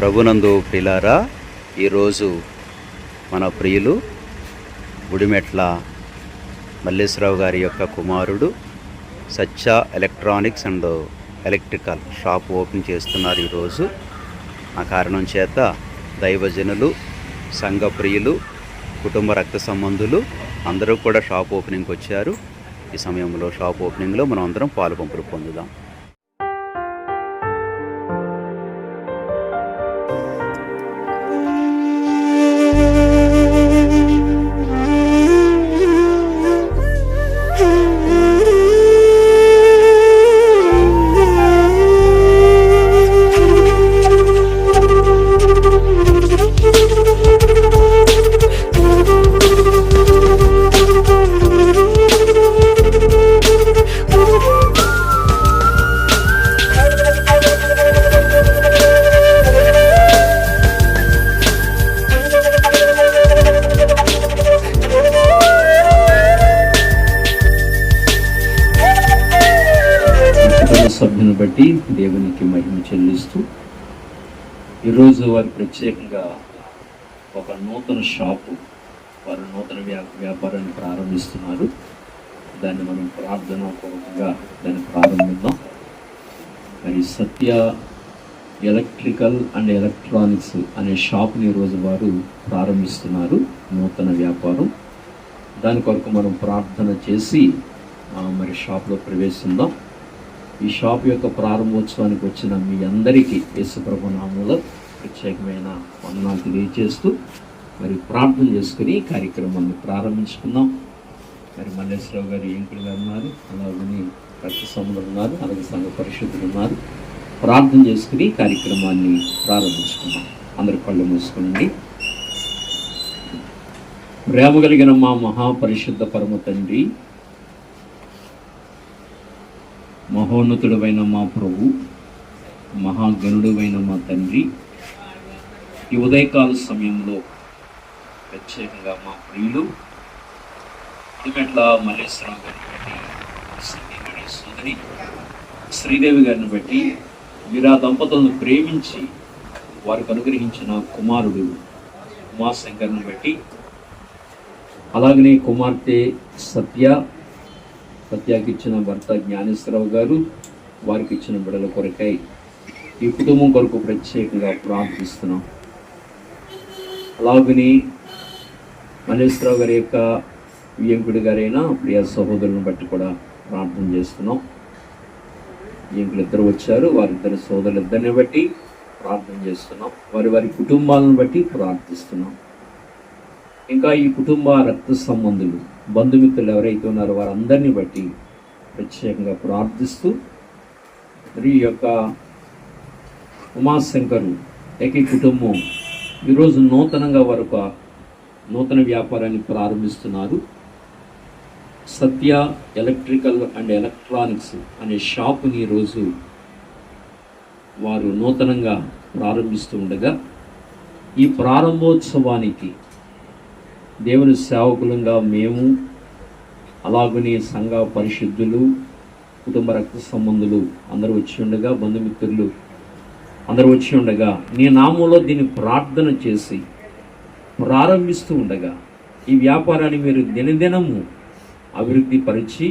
ప్రభునందు ప్రిలారా ఈరోజు మన ప్రియులు గుడిమెట్ల మల్లేశ్వరరావు గారి యొక్క కుమారుడు Satya electronics and electrical shop open చేస్తున్నారు ఈరోజు. ఆ కారణం చేత దైవజనులు సంఘ ప్రియులు కుటుంబ రక్త సంబంధులు అందరూ కూడా షాప్ ఓపెనింగ్కి వచ్చారు. ఈ సమయంలో షాప్ ఓపెనింగ్లో మనం అందరం పాలు పంపులు పొందుదాం. ఈరోజు వారు ప్రత్యేకంగా ఒక నూతన షాపు వారు నూతన వ్యా వ్యాపారాన్ని ప్రారంభిస్తున్నారు. దాన్ని మనం ప్రార్థన పూర్వకంగా దాన్ని ప్రారంభిద్దాం. మరి సత్య ఎలక్ట్రికల్ అండ్ ఎలక్ట్రానిక్స్ అనే షాప్ని ఈరోజు వారు ప్రారంభిస్తున్నారు నూతన వ్యాపారం. దాని కొరకు మనం ప్రార్థన చేసి మరి షాప్లో ప్రవేశిద్దాం. ఈ షాప్ యొక్క ప్రారంభోత్సవానికి వచ్చిన మీ అందరికీ యేసుప్రభు నామంలో ప్రత్యేకమైన వందనాలు తెలియజేస్తూ మరి ప్రార్థన చేసుకుని కార్యక్రమాన్ని ప్రారంభించుకుందాం. మరి మల్లేశ్వరరావు గారు ఏంకులు గారు ఉన్నారు. అలాగని రక్త సముద్రం ఉన్నారు. అలాగే సంఘ పరిశుద్ధులు ఉన్నారు. ప్రార్థన చేసుకుని కార్యక్రమాన్ని ప్రారంభించుకున్నాం అందరు కళ్ళు మూసుకోండి ప్రేమ కలిగిన మా మహాపరిశుద్ధ పరమ తండ్రి మహోన్నతుడమైన మా ప్రభు మహాగణుడువైన మా తండ్రి ఈ ఉదయకాల సమయంలో ప్రత్యేకంగా మా ప్రియులు ఇదిమెట్ల మల్లేశ్వరరావు గారిని బట్టి శ్రీదేవి సోదరి శ్రీదేవి గారిని బట్టి మీరు ఆ దంపతులను ప్రేమించి వారికి అనుగ్రహించిన కుమారుడు ఉమాశంకర్ని బట్టి అలాగనే కుమార్తె సత్య సత్యాకి ఇచ్చిన భర్త జ్ఞానేశ్వరరావు గారు వారికి ఇచ్చిన బిడల కొరకై ఈ కుటుంబం కొరకు ప్రత్యేకంగా ప్రార్థిస్తున్నాం. అలాగని మహేశ్వరరావు గారి యొక్క వియంకుడి గారైన ప్రియ సహోదరులను బట్టి కూడా ప్రార్థన చేస్తున్నాం. వియంకులు ఇద్దరు వచ్చారు వారిద్దరి సోదరులు ఇద్దరిని బట్టి ప్రార్థన చేస్తున్నాం. వారి వారి కుటుంబాలను బట్టి ప్రార్థిస్తున్నాం. ఇంకా ఈ కుటుంబ రక్త సంబంధులు బంధుమిత్రులు ఎవరైతే ఉన్నారో వారందరినీ బట్టి ప్రత్యేకంగా ప్రార్థిస్తూ మరి ఈ యొక్క ఉమాశంకరు ఏకీ కుటుంబం. ఈరోజు నూతనంగా వారు నూతన వ్యాపారాన్ని ప్రారంభిస్తున్నారు. సత్య ఎలక్ట్రికల్ అండ్ ఎలక్ట్రానిక్స్ అనే షాపుని ఈరోజు వారు నూతనంగా ప్రారంభిస్తూ ఉండగా ఈ ప్రారంభోత్సవానికి దేవుని సేవకులంగా మేము అలాగనే సంఘ పరిశుద్ధులు కుటుంబ రక్త సంబంధులు అందరూ వచ్చి ఉండగా బంధుమిత్రులు అందరూ వచ్చి ఉండగా నీ నామంలో దీన్ని ప్రార్థన చేసి ప్రారంభిస్తూ ఉండగా ఈ వ్యాపారాన్ని మీరు దినదినము అభివృద్ధి పరిచి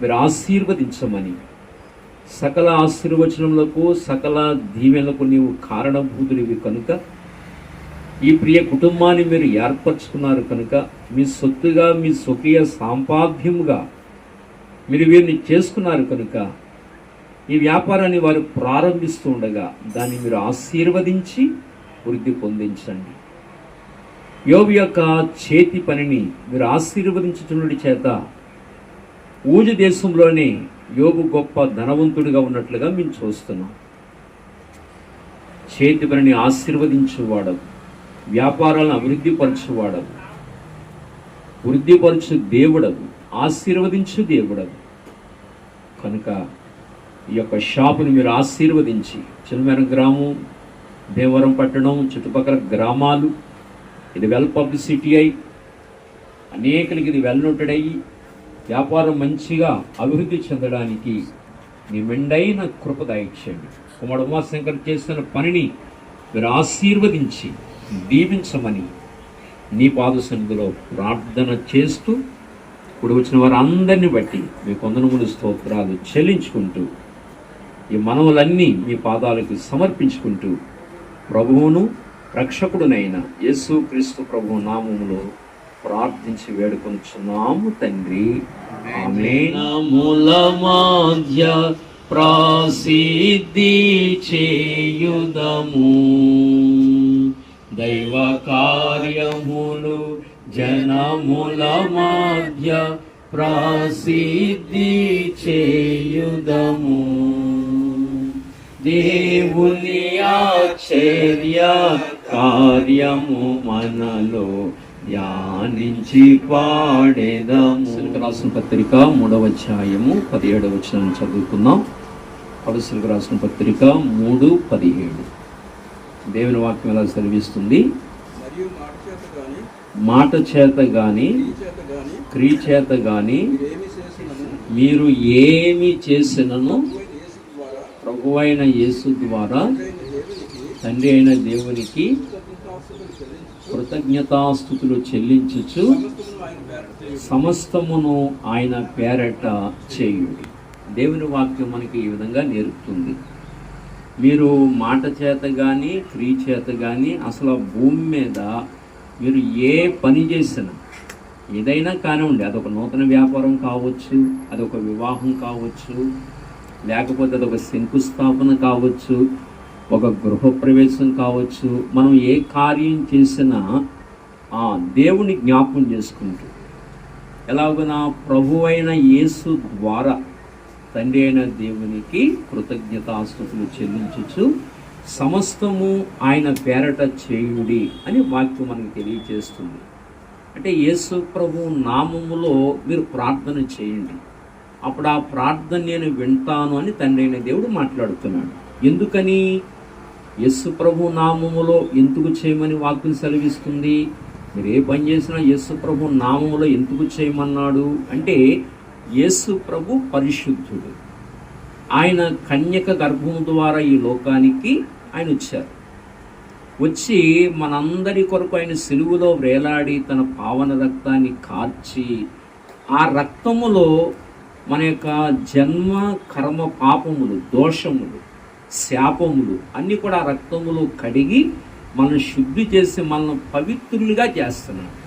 మీరు ఆశీర్వదించమని సకల ఆశీర్వచనములకు సకల దీవెనలకు నీవు కారణభూతుడివి కనుక ఈ ప్రియ కుటుంబాన్ని మీరు ఏర్పరచుకున్నారు కనుక మీ సొత్తుగా మీ స్వకీయ సాంపాద్యముగా మీరు వీరిని చేసుకున్నారు కనుక ఈ వ్యాపారాన్ని వారు ప్రారంభిస్తూ ఉండగా దాన్ని మీరు ఆశీర్వదించి వృద్ధి పొందించండి. యోగు యొక్క చేతి పనిని మీరు ఆశీర్వదించుతున్నటి చేత ఊజు దేశంలోనే యోగు గొప్ప ధనవంతుడిగా ఉన్నట్లుగా మేము చూస్తున్నాం. చేతి పనిని ఆశీర్వదించువాడవు. వ్యాపారాలను అభివృద్ధిపరచువాడవు వృద్ధిపరచు దేవుడవు ఆశీర్వదించు దేవుడవు కనుక ఈ యొక్క షాపుని మీరు ఆశీర్వదించి చిన్నమేర గ్రామం దేవరం పట్టణం చుట్టుపక్కల గ్రామాలు ఇది వెల్ పబ్లిసిటీ అయి అనేకలకి ఇది వెల్ నోటెడ్ అయ్యి వ్యాపారం మంచిగా అభివృద్ధి చెందడానికి మీ మెండైన కృప దయచేయండి. కుమారుడు ఉమాశంకర్ చేస్తున్న పనిని మీరు ఆశీర్వదించి దీవించమని నీ పాద సన్నిధిలో ప్రార్థన చేస్తూ ఇప్పుడు వచ్చిన వారందరినీ బట్టి మీ కొందనములు స్తోత్రాలు చెల్లించుకుంటూ ఈ మనవులన్నీ మీ పాదాలకు సమర్పించుకుంటూ ప్రభువును రక్షకుడునైన యేసు క్రీస్తు ప్రభు నామములో ప్రార్థించి వేడుకొనుచున్నాము తండ్రి. మూల మధ్య ప్రాసిద్ధి చేయుదము. దైవ కార్యములు జనముల మధ్య ప్రసిద్ధి చేయుదము దేవుని ఆశ్చర్య కార్యము మనలో ధ్యానించి పాడేదము రాసిన పత్రిక మూడవ అధ్యాయము పదిహేడవ వచ్చిన చదువుకుందాం పలుసులకు రాసిన పత్రిక మూడు పదిహేడు దేవుని వాక్యం ఎలా సెలవిస్తుంది? మాట చేత గాని మాట చేత క్రియ చేసినను? మీరు ఏమి చేసినను? ప్రభువైన యేసు ద్వారా ప్రభువైన యేసు ద్వారా తండ్రి అయిన దేవునికి కృతజ్ఞతాస్థుతులు చెల్లించుచు సమస్తమును ఆయన పేరట చేయుడి. దేవుని వాక్యం మనకి ఈ విధంగా నేర్పుతుంది. మీరు మాట చేత కానీ క్రియ చేత కానీ అసలు ఆ భూమి మీద మీరు ఏ పని చేసినా ఏదైనా కానివ్వండి అదొక నూతన వ్యాపారం కావచ్చు అదొక వివాహం కావచ్చు లేకపోతే అదొక శంకుస్థాపన కావచ్చు ఒక గృహప్రవేశం కావచ్చు మనం ఏ కార్యం చేసినా ఆ దేవుని జ్ఞాపం చేసుకుంటూ ఎలాగున ప్రభు అయిన యేసు ద్వారా తండ్రి అయిన దేవునికి కృతజ్ఞతాస్తుతులు చెల్లించచ్చు సమస్తము ఆయన పేరట చేయుడి అని వాక్యం మనకు తెలియజేస్తుంది. అంటే యేసు ప్రభు నామములో మీరు ప్రార్థన చేయండి. అప్పుడు ఆ ప్రార్థన నేను వింటాను అని తండ్రి అయిన దేవుడు మాట్లాడుతున్నాడు. ఎందుకని? యస్సు ప్రభు నామములో ఎందుకు చేయమని వాక్యం సెలవిస్తుంది? మీరు ఏ పని చేసినా యస్సు ప్రభు నామములో ఎందుకు చేయమన్నాడు? అంటే యేసు ప్రభు పరిశుద్ధుడు. ఆయన కన్యక గర్భం ద్వారా ఈ లోకానికి ఆయన వచ్చారు. వచ్చి మనందరి కొరకు ఆయన సిలువులో వేలాడి తన పావన రక్తాన్ని కార్చి ఆ రక్తములో మన యొక్క జన్మ కర్మ పాపములు దోషములు శాపములు అన్నీ కూడా రక్తములు కడిగి మనల్ని శుద్ధి చేసి మనల్ని పవిత్రులుగా చేస్తున్నాడు.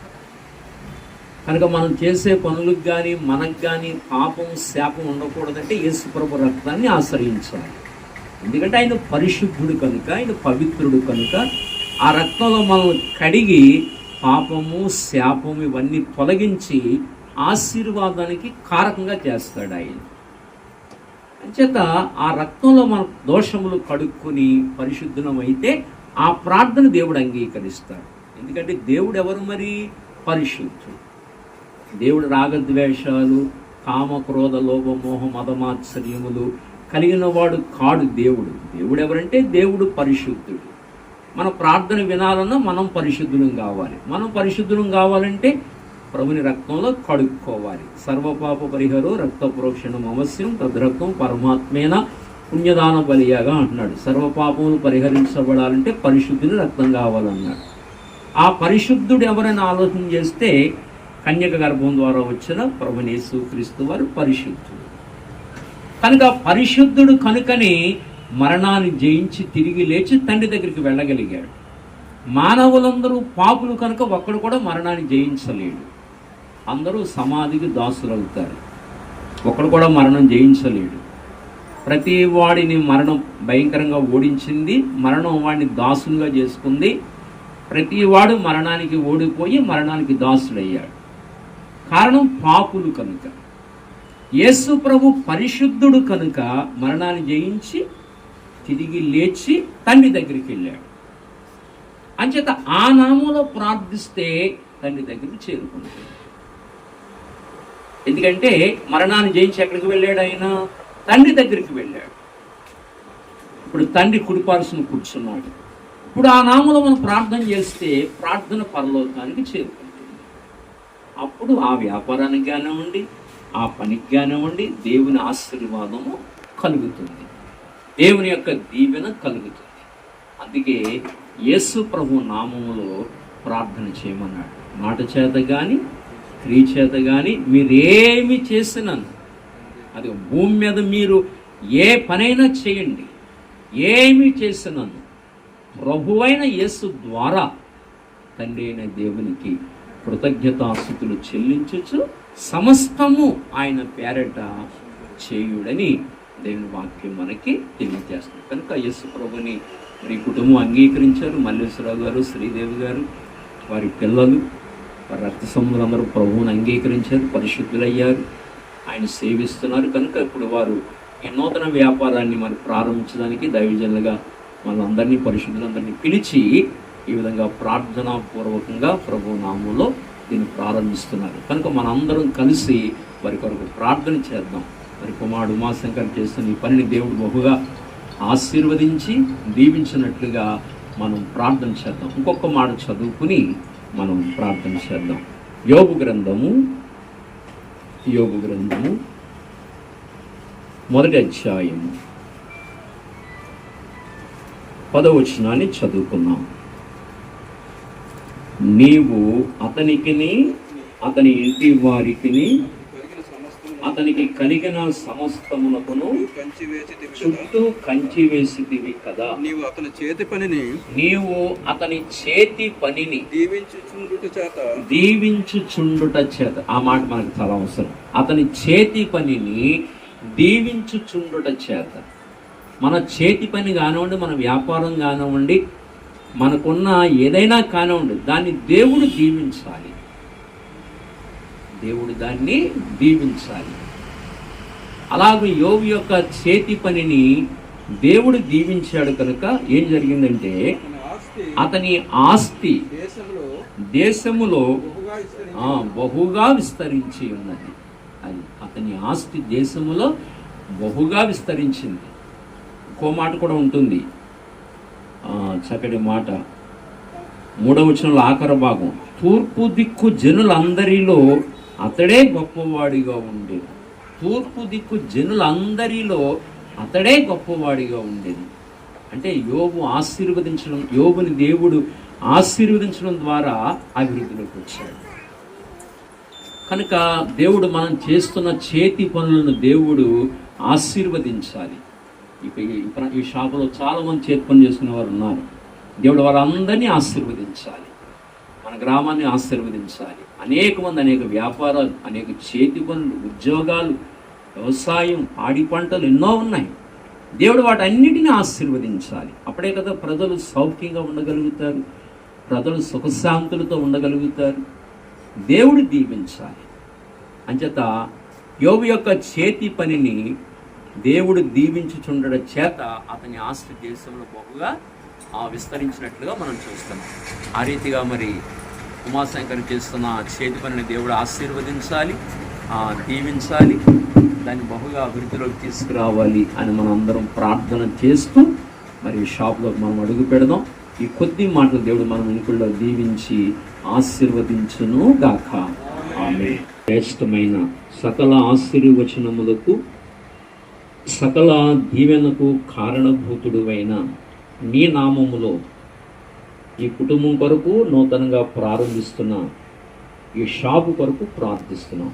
కనుక మనం చేసే పనులకు కానీ మనకు కానీ పాపం శాపం ఉండకూడదంటే యేసుప్రభు రక్తాన్ని ఆశ్రయించాలి. ఎందుకంటే ఆయన పరిశుద్ధుడు కనుక ఆయన పవిత్రుడు కనుక ఆ రక్తంలో మనం కడిగి పాపము శాపము ఇవన్నీ తొలగించి ఆశీర్వాదానికి కారకంగా చేస్తాడు ఆయన. అంచేత ఆ రక్తంలో మన దోషములు కడుక్కొని పరిశుద్ధమైతే ఆ ప్రార్థన దేవుడు అంగీకరిస్తాడు. ఎందుకంటే దేవుడు ఎవరు మరి? పరిశుద్ధుడు. దేవుడు రాగద్వేషాలు కామ క్రోధ లోభ మోహ మదమాత్సర్యములు కలిగిన వాడు కాడు దేవుడు. దేవుడు ఎవరంటే? దేవుడు పరిశుద్ధుడు. మన ప్రార్థన వినాలన్నా మనం పరిశుద్ధులం కావాలి. మనం పరిశుద్ధులం కావాలంటే ప్రభుని రక్తంలో కడుక్కోవాలి. సర్వపాప పరిహరో రక్త ప్రోక్షణం అవశ్యం తద్రక్తం పరమాత్మేన పుణ్యదాన బలియాగా అంటున్నాడు. సర్వపాపములు పరిహరించబడాలంటే పరిశుద్ధుని రక్తం కావాలన్నాడు. ఆ పరిశుద్ధుడు ఎవరైనా ఆలోచన చేస్తే కన్యక గర్భం ద్వారా వచ్చిన ప్రభునేసు క్రీస్తు వారు పరిశుద్ధుడు. కనుక పరిశుద్ధుడు కనుకని మరణాన్ని జయించి తిరిగి లేచి తండ్రి దగ్గరికి వెళ్ళగలిగాడు. మానవులందరూ పాపులు కనుక ఒక్కడు కూడా మరణాన్ని జయించలేడు. అందరూ సమాధికి దాసులు అవుతారు ఒకడు కూడా మరణం జయించలేడు. ప్రతి వాడిని మరణం భయంకరంగా ఓడించింది మరణం వాడిని దాసులుగా చేసుకుంది. ప్రతి వాడు మరణానికి ఓడిపోయి మరణానికి దాసుడయ్యాడు. కారణం పాపులు కనుక. యేసు ప్రభు పరిశుద్ధుడు కనుక మరణాన్ని జయించి తిరిగి లేచి తండ్రి దగ్గరికి వెళ్ళాడు. అంచేత ఆ నామంలో ప్రార్థిస్తే తండ్రి దగ్గరికి చేరుకుంటాడు. ఎందుకంటే మరణాన్ని జయించి ఎక్కడికి వెళ్ళాడు ఆయన? తండ్రి దగ్గరికి వెళ్ళాడు. ఇప్పుడు తండ్రి కుడిపాల్సిన కూర్చున్నాడు. ఇప్పుడు ఆ నామంలో మనం ప్రార్థన చేస్తే ప్రార్థన పరలోకానికి చేరుకుంటాం అప్పుడు ఆ వ్యాపారానికి కానివ్వండి ఆ పనికి కానివ్వండి దేవుని ఆశీర్వాదము కలుగుతుంది. దేవుని యొక్క దీవెన కలుగుతుంది. అందుకే యేసు ప్రభు నామములో ప్రార్థన చేయమన్నాడు. మాట చేత కానీ క్రియ చేత కానీ మీరేమి చేసినాను అది భూమి మీద మీరు ఏ పనైనా చేయండి. ఏమి చేసినాను ప్రభువైన యేసు ద్వారా తండ్రి అయిన దేవునికి కృతజ్ఞతాస్థుతులు చెల్లించచ్చు సమస్తము ఆయన పేరట చేయుడని దేవుని వాక్యం మనకి తెలియజేస్తుంది. కనుక యేసు ప్రభుని మరి కుటుంబం అంగీకరించారు. మల్లేశ్వరరావు గారు శ్రీదేవి గారు వారి పిల్లలు వారి రక్త సంబంధులందరూ ప్రభువుని అంగీకరించారు. పరిశుద్ధులయ్యారు. ఆయన సేవిస్తున్నారు. కనుక ఇప్పుడు వారు నూతన వ్యాపారాన్ని మరి ప్రారంభించడానికి దైవజనులుగా మనందరినీ పరిశుద్ధులందరినీ పిలిచి ఈ విధంగా ప్రార్థనాపూర్వకంగా ప్రభు నామంలో దీన్ని ప్రారంభిస్తున్నారు. కనుక మనందరం కలిసి వారి కొరకు ప్రార్థన చేద్దాం. మరి కుమారుడు ఉమాశంకర్ చేస్తున్న ఈ పనిని దేవుడు బహుగా ఆశీర్వదించి దీవించినట్లుగా మనం ప్రార్థన చేద్దాం. ఇంకొక మాట చదువుకుని మనం ప్రార్థన చేద్దాం. యోగు గ్రంథము యోగు గ్రంథము మొదటి అధ్యాయము. పదవచనాన్ని చదువుకున్నాం నీవు అతనికిని అతని ఇంటి వారికిని అతనికి కలిగిన సమస్తమునకును చుట్టూ కంచి వేసిదివి కదా. నీవు అతని చేతి పనిని నీవు అతని చేతి పనిని దీవించుచుండుట చేత. దీవించుచుండుట చేత. ఆ మాట మనకు చాలా అవసరం. అతని చేతి పనిని దీవించుచుండుట చేత. మన చేతి పని కానివ్వండి మన వ్యాపారం కానివ్వండి మనకున్న ఏదైనా కానివ్వండి దాన్ని దేవుడు దీవించాలి. దేవుడు దాన్ని దీవించాలి. అలాగే యోగు యొక్క చేతి పనిని దేవుడు దీవించాడు కనుక ఏం జరిగిందంటే అతని ఆస్తి దేశములో బహుగా విస్తరించి ఉన్నది. అది అతని ఆస్తి దేశములో బహుగా విస్తరించింది. ఇంకో మాట కూడా ఉంటుంది. చక్కటి మాట. మూడవ వచనంలో ఆఖరి భాగం. తూర్పు దిక్కు జనులందరిలో అతడే గొప్పవాడిగా ఉండేది. తూర్పు దిక్కు జనులందరిలో అతడే గొప్పవాడిగా ఉండేది. అంటే యోగు ఆశీర్వదించడం యోగుని దేవుడు ఆశీర్వదించడం ద్వారా అభివృద్ధిలోకి వచ్చాడు. కనుక దేవుడు మనం చేస్తున్న చేతి పనులను దేవుడు ఆశీర్వదించాలి. ఇక ఈ షాపులో చాలామంది చేతి పని చేసుకునే వారు ఉన్నారు. దేవుడు వారందరినీ ఆశీర్వదించాలి. మన గ్రామాన్ని ఆశీర్వదించాలి. అనేక మంది అనేక వ్యాపారాలు అనేక చేతి పనులు ఉద్యోగాలు వ్యవసాయం ఆడి పంటలు ఎన్నో ఉన్నాయి. దేవుడు వాటన్నిటిని ఆశీర్వదించాలి. అప్పుడే కదా ప్రజలు సౌఖ్యంగా ఉండగలుగుతారు. ప్రజలు సుఖశాంతులతో ఉండగలుగుతారు. దేవుడు దీవించాలి. అంచేత యోగు యొక్క చేతి పనిని దేవుడు దీవించుచుండడం చేత అతని ఆస్తి దేశంలో బహుగా ఆ, విస్తరించినట్లుగా మనం చూస్తున్నాం ఆ రీతిగా మరి ఉమాశంకర్ చేస్తున్న చేతి పనిని దేవుడు ఆశీర్వదించాలి దీవించాలి దాన్ని బహుగా అభివృద్ధిలోకి తీసుకురావాలి అని మనం అందరం ప్రార్థన చేస్తూ మరి షాప్లోకి మనం అడుగు పెడదాం. ఈ కొద్ది మాటలు దేవుడు మనం ఇంకుల్లో దీవించి ఆశీర్వదించును గాక ఆమె శ్రేష్టమైన సకల ఆశీర్వచనములకు సకల దీవెనకు కారణభూతుడువైన నీ నామములో ఈ కుటుంబం కొరకు నూతనంగా ప్రారంభిస్తున్న ఈ షాపు కొరకు ప్రార్థిస్తున్నాం.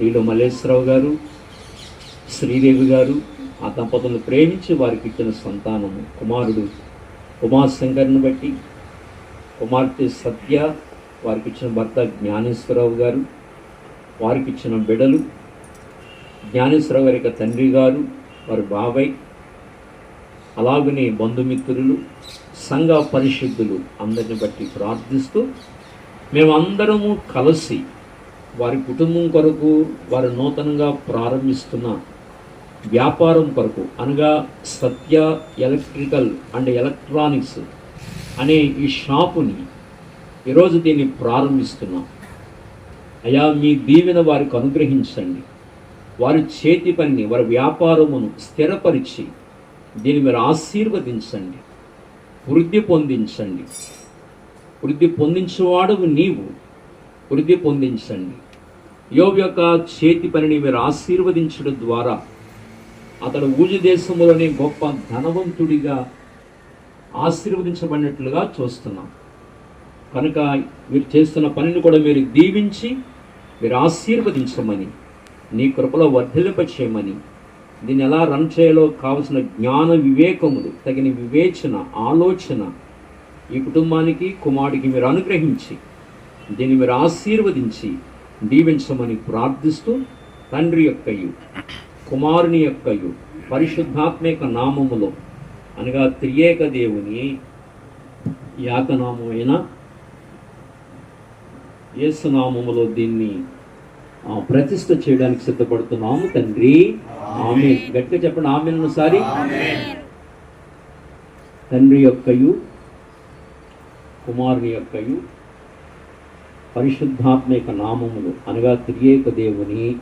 వీళ్ళు మల్లేశ్వరరావు గారు శ్రీదేవి గారు ఆ దంపతులను ప్రేమించి వారికి ఇచ్చిన సంతానము కుమారుడు శంకర్ని బట్టి కుమార్తె సత్య వారికి ఇచ్చిన భర్త జ్ఞానేశ్వరరావు గారు వారికి ఇచ్చిన బిడలు జ్ఞానేశ్వరరావు గారి యొక్క తండ్రి గారు వారి బాబాయ్ అలాగనే బంధుమిత్రులు సంఘ పరిశుద్ధులు అందరిని బట్టి ప్రార్థిస్తూ మేమందరము కలిసి వారి కుటుంబం కొరకు వారు నూతనంగా ప్రారంభిస్తున్న వ్యాపారం కొరకు అనగా సత్య ఎలక్ట్రికల్ అండ్ ఎలక్ట్రానిక్స్ అనే ఈ షాపుని ఈరోజు దీన్ని ప్రారంభిస్తున్నాం. అయా మీ దీవెన వారికి అనుగ్రహించండి. వారి చేతి పనిని వారి వ్యాపారమును స్థిరపరిచి దీన్ని మీరు ఆశీర్వదించండి. వృద్ధి పొందించండి. వృద్ధి పొందించేవాడు నీవు. వృద్ధి పొందించండి. యోబు యొక్క చేతి పనిని మీరు ఆశీర్వదించడం ద్వారా అతడు ఊజు దేశంలోనే గొప్ప ధనవంతుడిగా ఆశీర్వదించబడినట్లుగా చూస్తున్నాం. కనుక మీరు చేస్తున్న పనిని కూడా మీరు దీవించి మీరు ఆశీర్వదించమని నీ కృపలో వర్ధిల్లింప చేయమని. దీన్ని ఎలా రన్ చేయాలో కావలసిన జ్ఞాన వివేకములు తగిన వివేచన ఆలోచన ఈ కుటుంబానికి కుమారుడికి మీరు అనుగ్రహించి దీన్ని మీరు ఆశీర్వదించి దీవించమని ప్రార్థిస్తూ తండ్రి యొక్కయు కుమారుని యొక్కయు పరిశుద్ధాత్మక నామములో అనగా త్రియేక దేవుని యాతనామమైన యేసునామములో దీన్ని ఆ, ప్రతిష్ఠ చేయడానికి సిద్ధపడుతున్నాము తండ్రి. ఆమె గట్టిగా చెప్పండి ఆమె ఒకసారి. తండ్రి యొక్కయు కుమారుని యొక్కయు పరిశుద్ధాత్మక నామములు అనగా త్రియేక దేవుని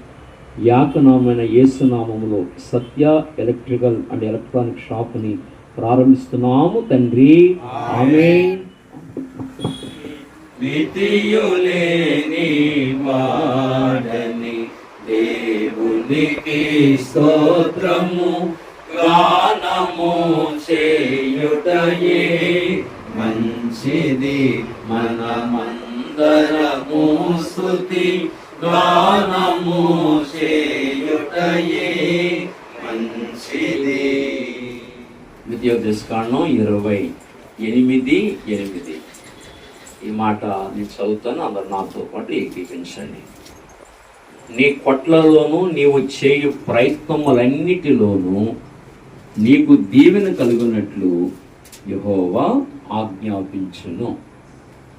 యాకనామైన యేసునామములో సత్య ఎలక్ట్రికల్ అండ్ ఎలక్ట్రానిక్ షాప్ని ప్రారంభిస్తున్నాము తండ్రి. ఆమె మితియులేని వాడని దేవునికి స్తోత్రము గానము చేయుటయే మంచిది మనమందరము స్థుతి గానము చేయుటయే మంచిది. విద్యోదశకాండం ఇరవై ఎనిమిది ఎనిమిది. ఈ మాట నేను చదువుతాను అందరు నాతో పాటు ఏకీపించండి. నీ కొట్లలోనూ నీవు చేయు ప్రయత్నములన్నిటిలోనూ నీకు దీవెన కలుగునట్లు యహోవా ఆజ్ఞాపించును.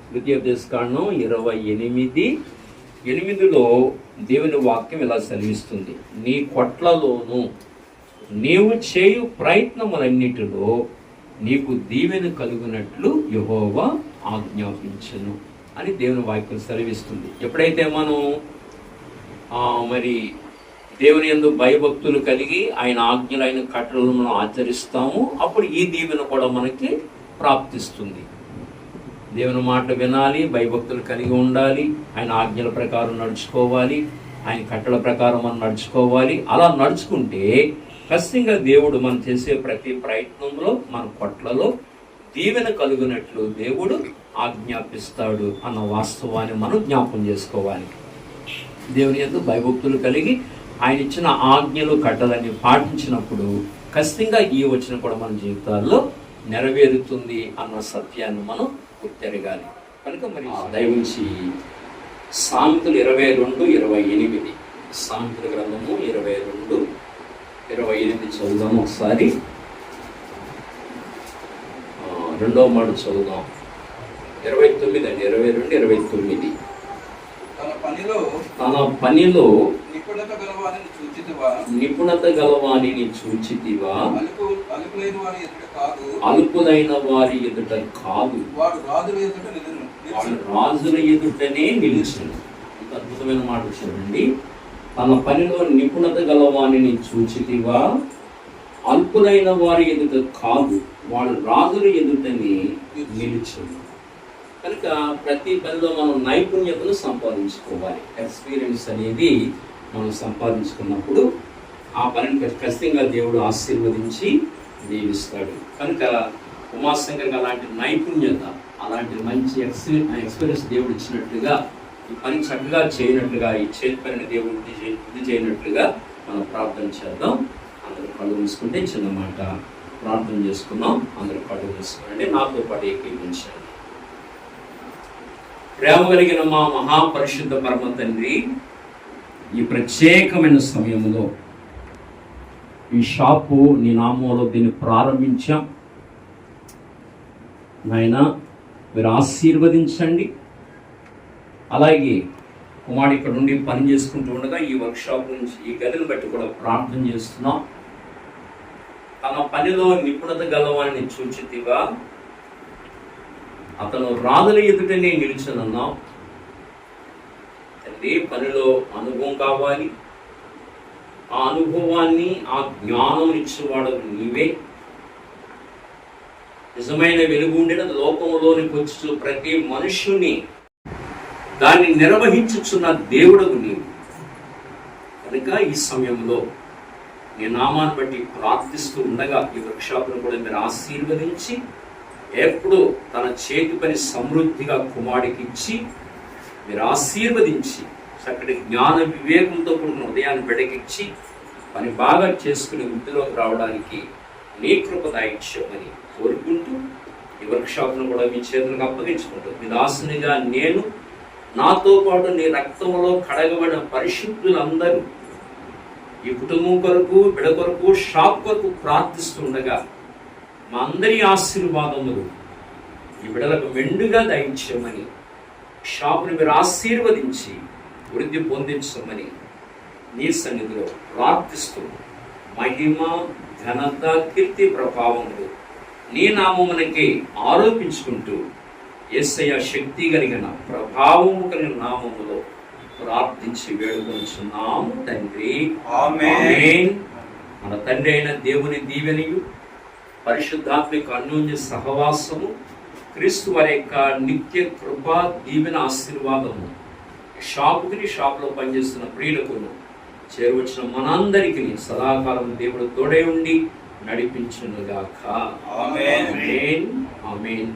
ద్వితీయోపదేశకాండం ఇరవై ఎనిమిది ఎనిమిదిలో దేవుని వాక్యం ఇలా సెలవిస్తుంది. నీ కొట్లలోనూ నీవు చేయు ప్రయత్నములన్నిటిలో నీకు దీవెన కలుగునట్లు యహోవా ఆజ్ఞాపించను అని దేవుని వాక్యం సెలవిస్తుంది. ఎప్పుడైతే మనం మరి దేవుని ఎందు భయభక్తులు కలిగి ఆయన ఆజ్ఞలు కట్టలను మనం ఆచరిస్తాము అప్పుడు ఈ దీవెన కూడా మనకి ప్రాప్తిస్తుంది. దేవుని మాట వినాలి భయభక్తులు కలిగి ఉండాలి ఆయన ఆజ్ఞల ప్రకారం నడుచుకోవాలి ఆయన కట్టల ప్రకారం మనం నడుచుకోవాలి. అలా నడుచుకుంటే ఖచ్చితంగా దేవుడు మనం చేసే ప్రతి ప్రయత్నంలో మన కొట్లలో దీవెన కలుగునట్లు దేవుడు ఆజ్ఞాపిస్తాడు అన్న వాస్తవాన్ని మనం జ్ఞాపం చేసుకోవాలి. దేవుని యొక్క భయభక్తులు కలిగి ఆయన ఇచ్చిన ఆజ్ఞలు కట్టలని పాటించినప్పుడు ఖచ్చితంగా ఈ వచ్చిన కూడా మన జీవితాల్లో నెరవేరుతుంది అన్న సత్యాన్ని మనం గుర్తెరగాలి. కనుక మరి దయవించి సామెతలు ఇరవై రెండు ఇరవై ఎనిమిది. సామెతల గ్రంథము ఇరవై రెండు ఇరవై ఎనిమిది చదువుదాము ఒకసారి. రెండవ మాట చదువుదాం. ఇరవై తొమ్మిది అండి ఇరవై రెండు ఇరవై తొమ్మిది. తన పనిలో తన పనిలో నిపుణత గలవారిని చూచితివా? నిపుణత గలవాణిని చూచితివా? అల్పులైన వారి ఎదుట కాదు. వాడు రాజుల ఎదుట ఎదుటనే నిలిచును. అద్భుతమైన మాట చూడండి తన పనిలో నిపుణత గలవాణిని చూచితివా? అల్పులైన వారి ఎదుట కాదు. వాళ్ళు రాజులు ఎదుటని నిలుచును కనుక ప్రతి పనిలో మనం నైపుణ్యతను సంపాదించుకోవాలి. ఎక్స్పీరియన్స్ అనేది మనం సంపాదించుకున్నప్పుడు ఆ పనిని ఖచ్చితంగా దేవుడు ఆశీర్వదించి దీవిస్తాడు కనుక ఉమాశంకర్కి అలాంటి నైపుణ్యత అలాంటి మంచి ఎక్స్పీ ఎక్స్పీరియన్స్ దేవుడు ఇచ్చినట్లుగా ఈ పని చక్కగా చేయనట్లుగా ఈ చేతి పనిని దేవుడు ఇది చేయనట్లుగా మనం ప్రార్థన చేద్దాం. అందరూ కళ్ళు మూసుకుంటే చిన్న మాట ప్రార్థన చేసుకుందాం అందరూ పాటు చేసుకోండి నాతో పాటు ఏకీపించండి ప్రేమ కలిగిన మా మహాపరిశుద్ధ పరమ తండ్రి ఈ ప్రత్యేకమైన సమయంలో ఈ షాపు నీ నామంలో దీన్ని ప్రారంభించాం. నాయన మీరు ఆశీర్వదించండి. అలాగే కుమారుడు ఇక్కడ నుండి పని చేసుకుంటూ ఉండగా ఈ వర్క్షాప్ నుంచి ఈ గదిని బట్టి కూడా ప్రార్థన చేస్తున్నాం. తన పనిలో నిపుణత గలవాన్ని చూచితివా? అతను రాజుల ఎదుటనే నిలిచనన్నావు తండ్రి పనిలో అనుభవం కావాలి. ఆ అనుభవాన్ని ఆ జ్ఞానం ఇచ్చేవాడు నీవే. నిజమైన వెలుగు ఉండిన లోకంలోనికి వచ్చి ప్రతి మనుష్యుని దాన్ని నిర్వహించుచున్న దేవుడకు నీవు. కనుక ఈ సమయంలో నీ నామాన్ని బట్టి ప్రార్థిస్తూ ఉండగా ఈ వృక్షాలను కూడా మీరు ఆశీర్వదించి ఎప్పుడు తన చేతి పని సమృద్ధిగా కుమారుడికి ఇచ్చి మీరు ఆశీర్వదించి చక్కటి జ్ఞాన వివేకంతో కూడిన ఉదయాన్ని బెడకిచ్చి పని బాగా చేసుకుని వృద్ధిలోకి రావడానికి నీ కృప దాయిత్యమని కోరుకుంటూ ఈ వర్క్షాప్ను కూడా మీ చేతులకు అప్పగించుకుంటూ మీ దాసునిగా నేను నాతో పాటు నీ రక్తంలో కడగబడిన పరిశుద్ధులందరూ ఈ కుటుంబం కొరకు బిడ కొరకు షాప్ కొరకు ప్రార్థిస్తుండగా మా అందరి ఆశీర్వాదములు ఈ బిడలకు మెండుగా దయించమని షాపును మీరు ఆశీర్వదించి వృద్ధి పొందించమని నీ సన్నిధిలో ప్రార్థిస్తూ మహిమ ఘనత కీర్తి ప్రభావములు నీ నామమునకి ఆరోపించుకుంటూ ఎస్ఐ శక్తి కలిగిన ప్రభావము కలిగిన నామములో ప్రార్థించి వేడుకొంచున్నాము తండ్రి. మన తండ్రి అయిన దేవుని దీవెనియు పరిశుద్ధాత్మిక అన్యోన్య సహవాసము క్రీస్తు వారి యొక్క నిత్య కృప దీవెన ఆశీర్వాదము. షాపుకి షాపులో పనిచేస్తున్న ప్రియులకును చేరువచ్చిన మనందరికీ సదాకాలం దేవుడు తోడే ఉండి నడిపించునుగాక. ఆమేన్. ఆమేన్. ఆమేన్.